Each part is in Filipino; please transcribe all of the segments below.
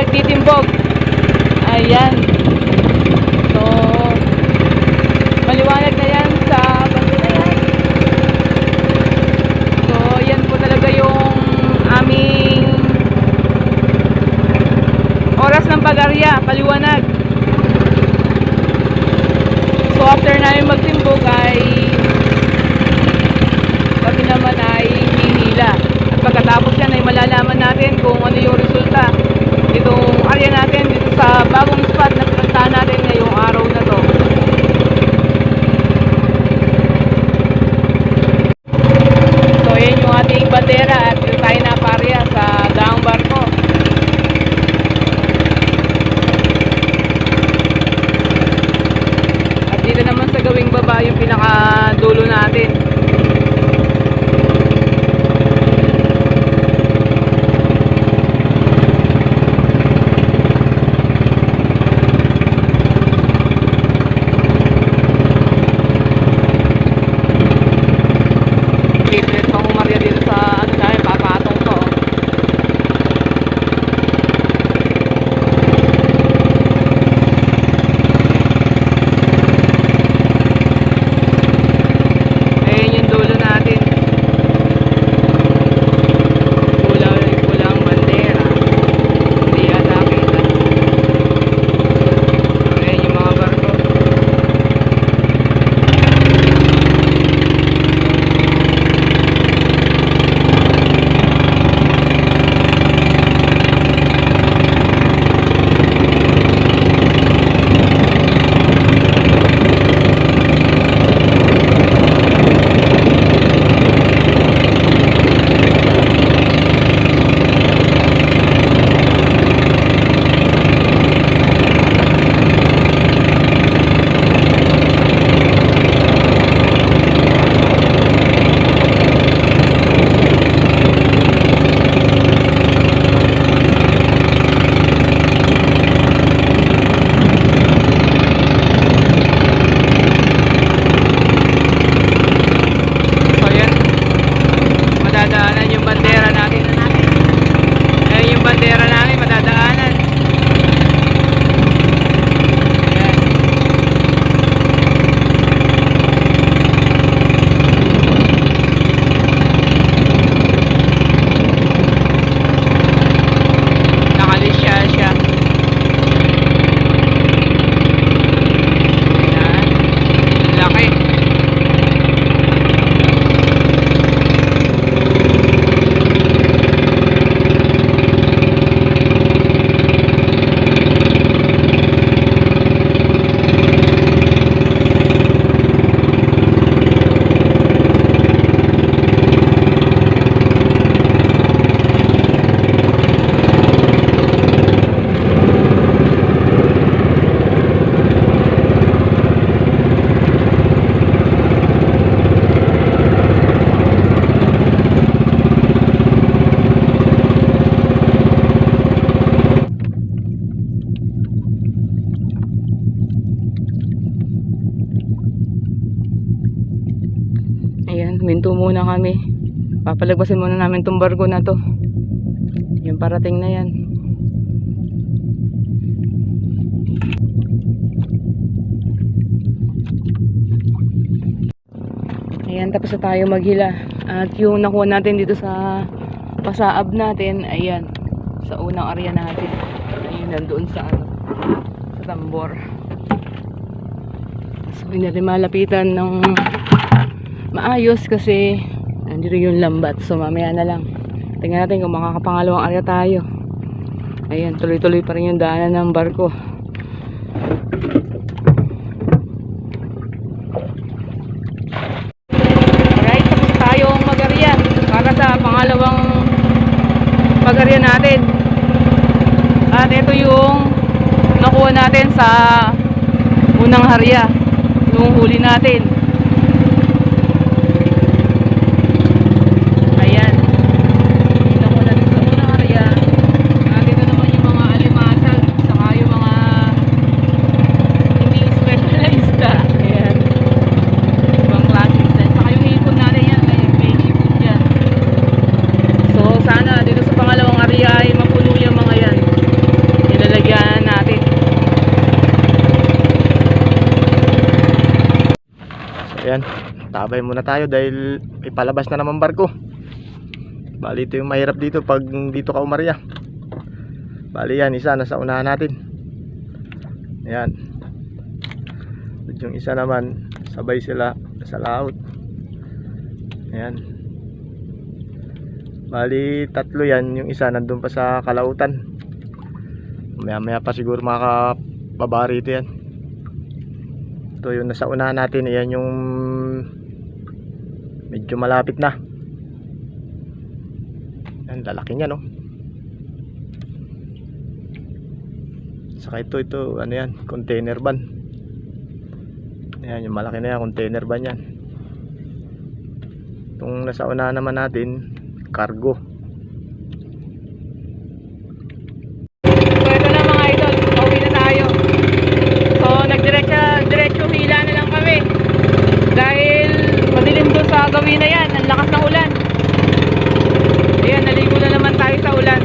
nagtitimbog. Ayan. So, maliwanag na yan sa bando na yan. So, yan po talaga yung aming oras ng pagarya, paliwanag. So, after namin magtimbog ay kami naman ay hihila. At pagkatapos yan ay malalaman natin kung ano yung resulta itong area natin dito sa bagong spot na pinuntahan natin ngayong araw na to. So, yan yung ating bandera at dito tayo naparya sa daang barko. At dito naman sa gawing baba yung pinakadulo natin. Papalagpasin muna namin tong barko na to. Yung parating na yan. Ayan, tapos na tayo maghila. At yung nakuha natin dito sa pasaab natin, ayan, sa unang area natin. Ayun, nandoon sa ano, sa tambor. So, hindi natin malapitan ng maayos kasi nandito yung lambat. So, mamaya na lang. Tingnan natin kung makakapangalawang area tayo. Ayan, tuloy-tuloy pa rin yung daanan ng barko. Alright, tapos tayong magarya para sa pangalawang magarya natin. At ito yung nakuha natin sa unang harya. Yung huli natin. Ayan. Nakuha natin sa unang harya. At ito naman yung mga alimasag. Saka yung mga hindi specialized. Ayan. Ibang klase. Saka yung tabay muna tayo dahil ipalabas na naman barko. Bali ito yung mahirap dito pag dito ka umarya. Bali yan, isa nasa unahan natin. Ayan. Yung isa naman, sabay sila sa laot. Ayan. Bali, tatlo yan. Yung isa nandun pa sa kalautan. Maya maya pa siguro makakababa rito yan. Ito yung nasa unahan natin. Ayan yung medyo malapit na. Yan, lalaki niya no. Saka ito, ito, ano yan, container van. Ayan, yung malaki na yan, container van yan. Itong nasa unahan naman natin, cargo. So ito na mga idol, pauwi na tayo. So nagdiretso diretso hila na lang kami. Dahil madilim doon sa gawin na yan, ang lakas ng ulan. Ayan, naligo na naman tayo sa ulan.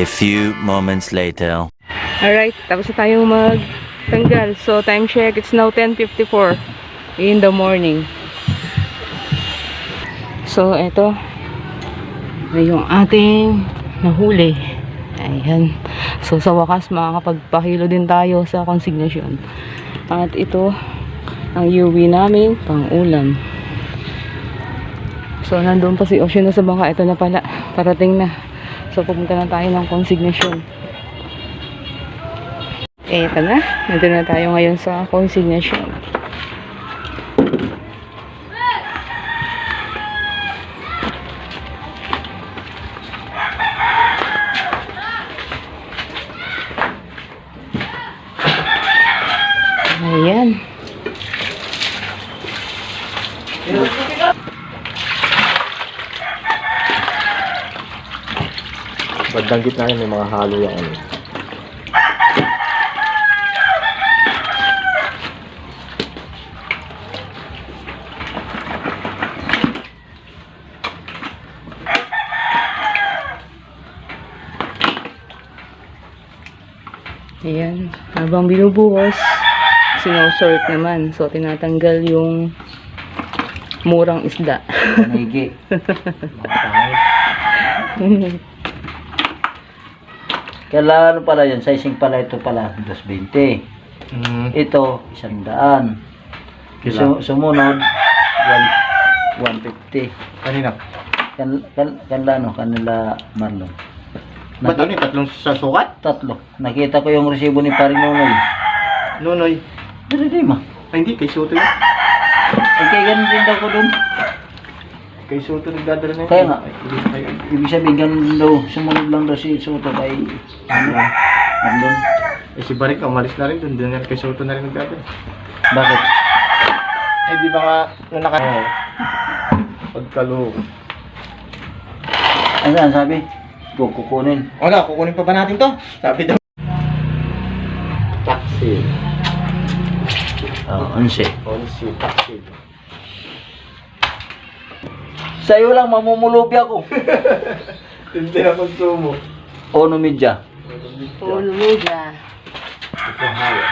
A few moments later. Alright, tapos na tayong magtanggal. So time check, it's now 10.54 in the morning. So ito, na yung ating nahuli. Ayan. So sa wakas makakapagpahilo din tayo sa consignation. At ito ang UV namin pang ulam. So nandun pa si Ocean sa bangka. Ito na pala. Parating na. So pupunta na tayo ng consignation. Eto na. Nandun na tayo ngayon sa consignation. Ayan. Bandang gitna yan, may mga halo yung ano. Ayan. Habang binubuhos, sinosort naman. So, tinatanggal yung murang isda. Maigi. Kailangan ano pala yun, sizing pala ito pala, 220. Mm, Ito, 100. Su sumunod, 1, 150. kanina. Kan, kan, kanila, no, kanila Marlon. Ba't ano yung tatlong sa sukat? Tatlo. Nakita ko yung resibo ni Paring Nonoy. Nonoy. Pero di ma. Ay, hindi, kay Soto yun. Ay, kaya ganun din daw ko dun. Kay Soto nagdadala na yun. Kaya nga. Ibig sabihin, ganun daw. Sumunod lang daw si Soto kay ano, Marlon. Eh, si Barik, umalis na rin dun. Doon na kay Soto na rin nagdadala. Bakit? Eh, di ba nga, nung naka... Oo. Pagkalo. Ano ang sabi? Kukunin. Na, kukunin pa ba natin to? Sabi daw. Taxi. Oh, onse. Onsi, taxi. Sa'yo lang, mamumulubi ako. Hindi na konsumo. Ono media. Ito haya.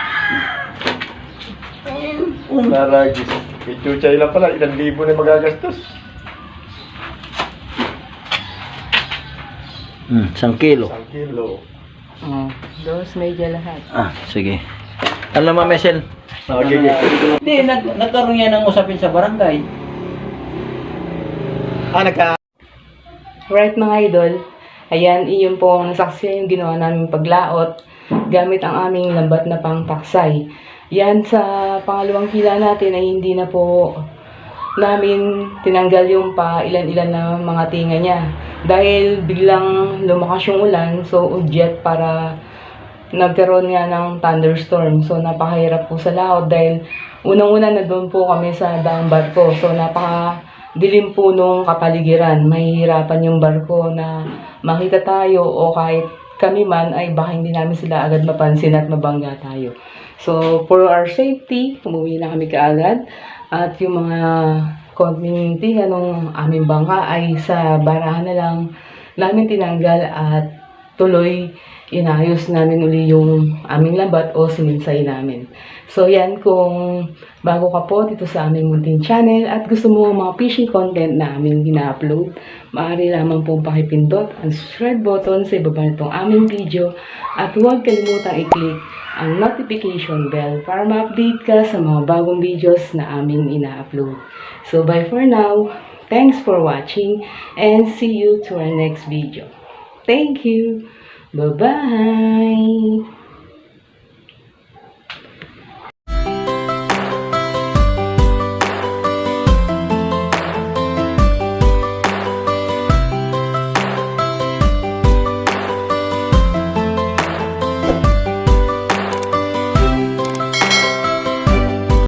Naragis. Kay Chuchay lang pala, ilang libo na magagastos. Hmm, isang kilo. Isang kilo. Oh, dos medya lahat. Ah, sige. Alam mo, Mesel? Okay, okay. Hindi, nag nagkaroon yan ng usapin sa barangay. Ah, nagka... Right mga idol, ayan, iyon po ang nasaksiyan yung ginawa namin paglaot gamit ang aming lambat na pangtaksay. Yan sa pangalawang hila natin ay hindi na po namin tinanggal yung pa ilan-ilan na mga tinga niya. Dahil biglang lumakas yung ulan, so udyet para nagkaroon nga ng thunderstorm. So napakahirap po sa laot dahil unang-una na doon po kami sa daang barko. So napaka dilim po nung kapaligiran. Mahihirapan yung barko na makita tayo o kahit kami man ay baka hindi namin sila agad mapansin at mabangga tayo. So, for our safety, umuwi na kami kaagad. At yung mga tinga nung aming bangka ay sa barahan na lang namin tinanggal at tuloy inayos namin uli yung aming lambat o sininsay namin. So yan, kung bago ka po dito sa aming munting channel at gusto mo mga fishing content na aming gina-upload, maaari lamang pong pakipindot ang subscribe button sa ibaba nitong aming video at huwag kalimutang i-click ang notification bell para ma-update ka sa mga bagong videos na aming ina-upload. So bye for now. Thanks for watching and see you to our next video. Thank you. Bye-bye.